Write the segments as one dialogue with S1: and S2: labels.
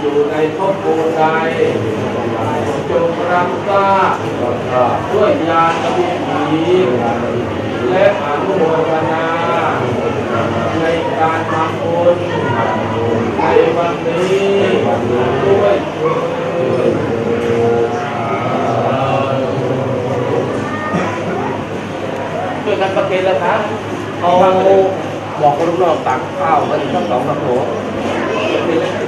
S1: อยู่ในภพภูมิใดจงรับทราบด้วยญาณวิถีและอนุโมทนาในการทำบุญในวันนี้ด้วยช่วยกันประเคนแล้วครับเอาบอกคนลูกน้องตักข้าวกันทั้งสองกระโถประเคน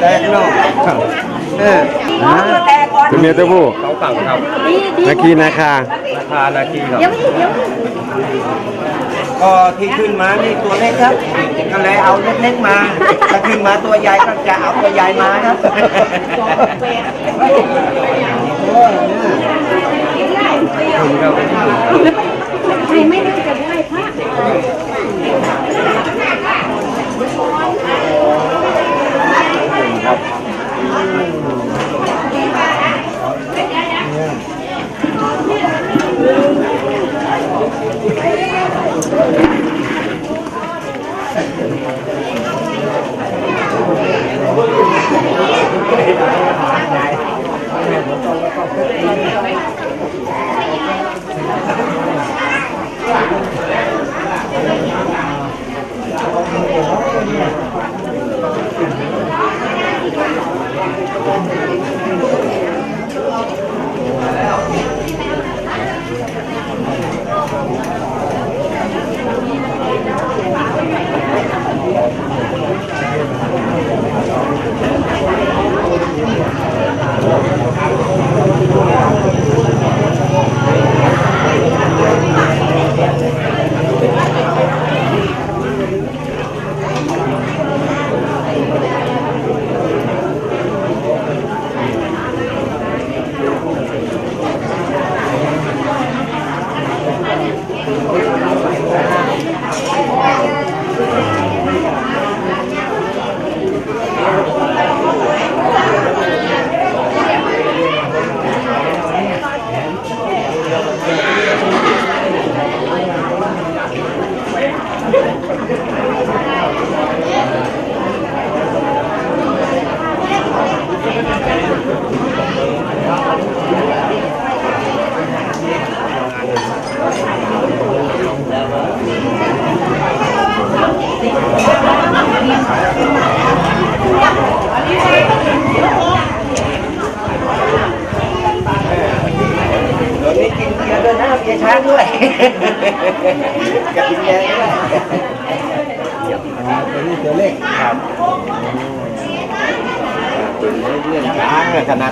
S2: แตกนอกเออคุณเมียเต้าผู้
S1: เขาฝั่งครับนาคีนาคาราคานา
S2: ทีค
S1: รับ
S2: ก็ที่ขึ้นมานี่ตัวเล็กครับ ก็เลยเอาเล็กๆมา ถ้าขึ้นมาตัวใหญ่ก็จะเอาตัวใหญ่มาครับใคร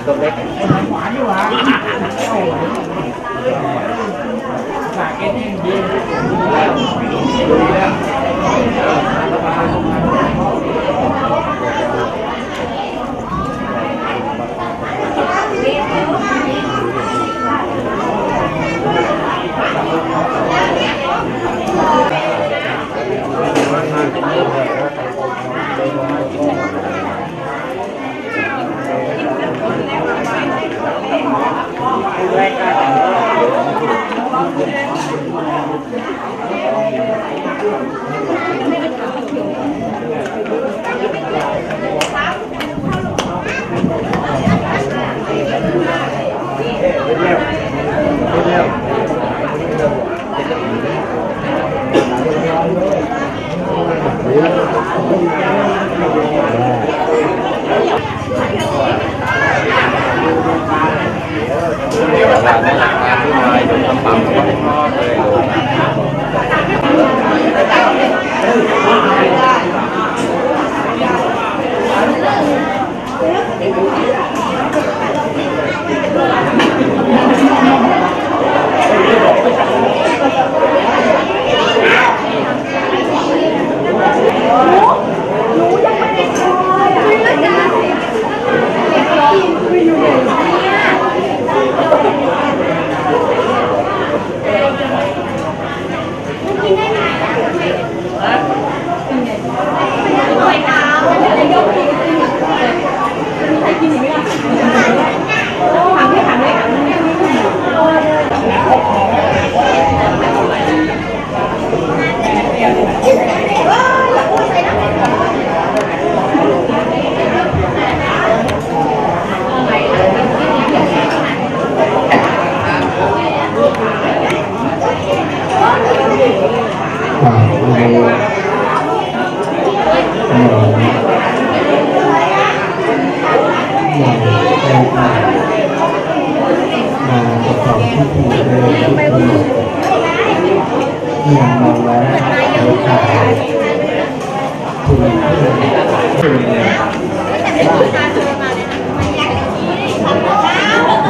S2: าง Thank you.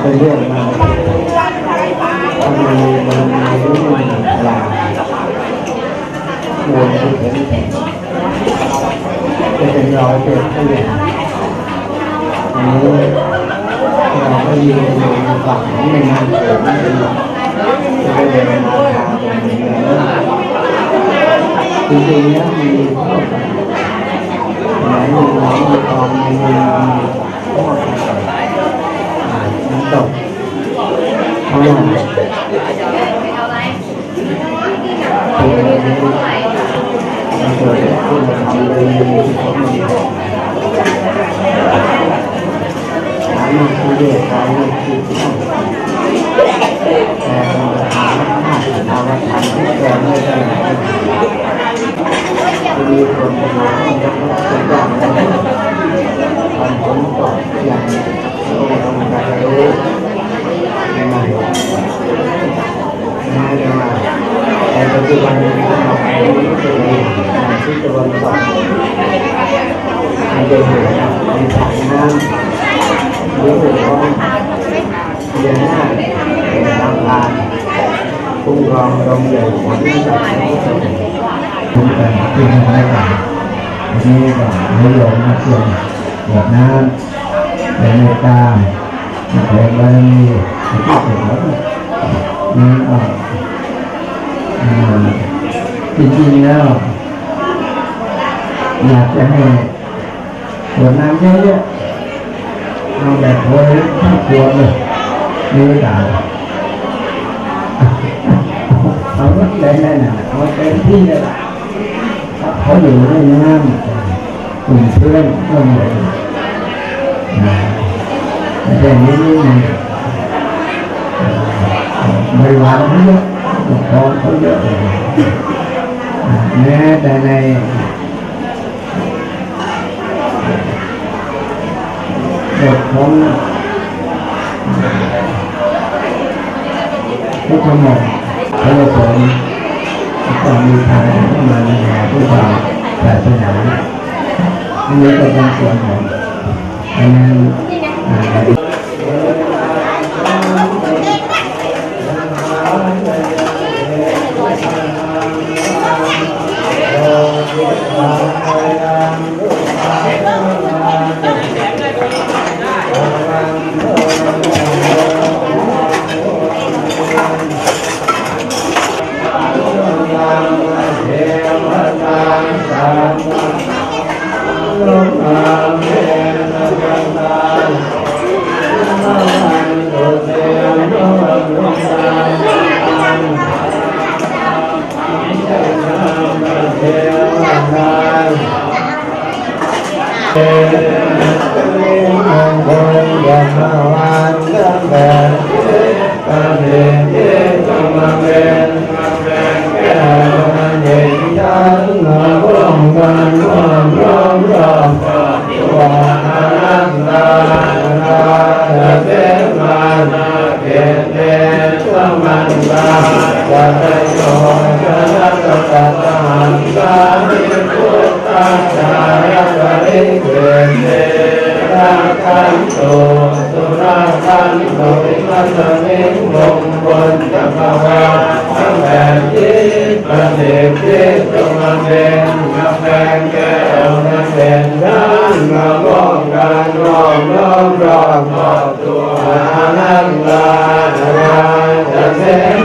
S3: เป็นเรื่องมาทำไมมันมีเรื่องลาโวยที่เห็นจะเป็นรอยเป็นเพื่อนอันนี้เราก็ยืนอยู่ในฝั่งไม่นานเกิดไม่เป็นหรอกจะไปเดินมาทางตรงนี้แล้วจริงๆแล้วมีเท่ากันไหนมีไหนมีทองมีเงินมีพ่อน้ นนี้ก็นิยมมาช่วยหวดน้ำเป็นเมตตาเป็นบารมีที่สุดแล้วนี่ก็จริงๆแล้วอยากจะให้หวดน้ำเยอะๆเอาแบบโวยทั้งขวดเลยนี่ด่าเอาไว้ได้แน่นอนเอาเต็มที่เลยล่ะ เขาอยู่ในน้ำกลุ่มเพื่อนก็เหมือนแต่นี้นี่บริวารเขาเยอะปกครองเขาเยอะแม้แต่ในบทของพระธรรมพระสงฆ์ก็มีทาง นี้เป็นส่วนของ
S4: มงนลจัมวาทั้งแผ่นดินประเทศรงมาเป็นกำแพงแก้วนั้นเป็นด้านมาล้อมกันร้อมร้อมรอบรอบตัวนั้นตาราจะเส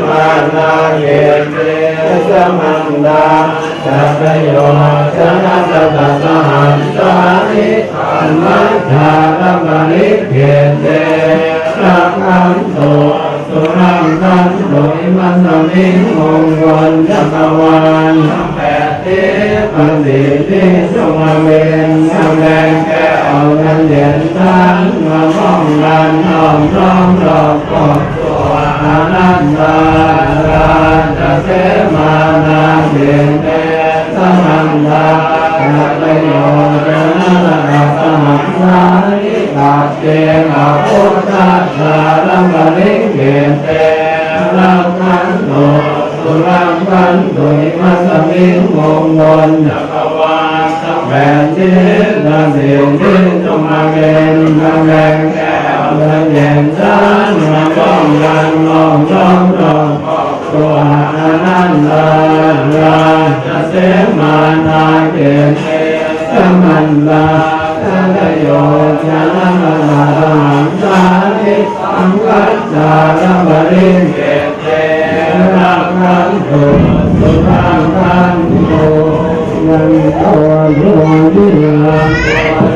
S4: มานาเกเตสมังดาจะประโยชน์ชนะจะตัดสหันตานิอันมัทธาธรรมนิเกเตสักอันโต ลิงองค์วันจักรวันทั้งแปดทิศปฏิทินทรงเวนทำแดงแก้วนั้นเด่นตั้งมาห้องลานห้อมล้องรอบกอบตัวอานันตาราชเสมานาเด่นเตสมันดาประโยชน์นะสมัครสาริกาเจนะพุทธาสาบาลิเกเตรา ลังวันโดยมัสมิงมงมนนักวาสัพแผ่นดินนาเสียงดินตุมาเกณฑ์นาแรงแก้วนาแยงสานนาป้องกันลองจ้องรองตัวอาณานาราะเสียมานาเกณฑ์สัมมันลาทัตโยชนะมาหังสาธิสังกัจจารบริเก ทังโตสุทังทังโตยันโตโยนิรังโต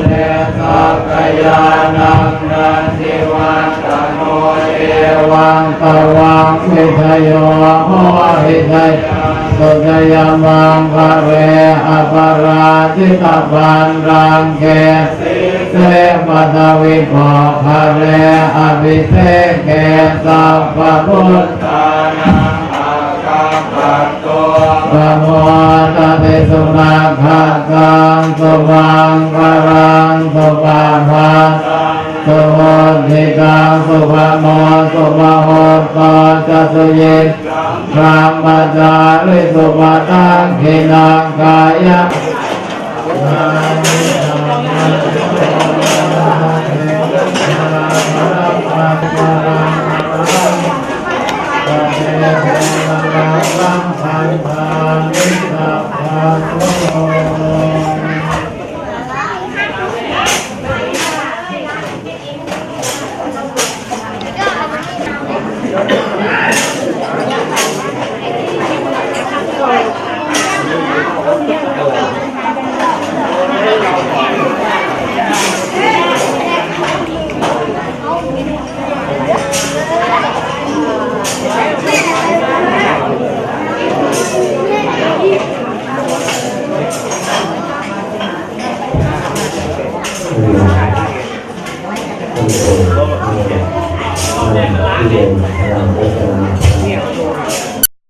S4: เลสักยานังนันติวันตโนเอวังตวังสิทโยโหหิทยสุทยมังภะเวอปราจิตบันรังเกสิเสปตวิปภะเรอภิเสกสัพพุทธานัง พะโมตเตสุมาคาตังสุวังคารังสุปาคาสุโหติกังสุภโมสุภะหตจัสเยตพระมัจาริสุภะตังเขนังกายะ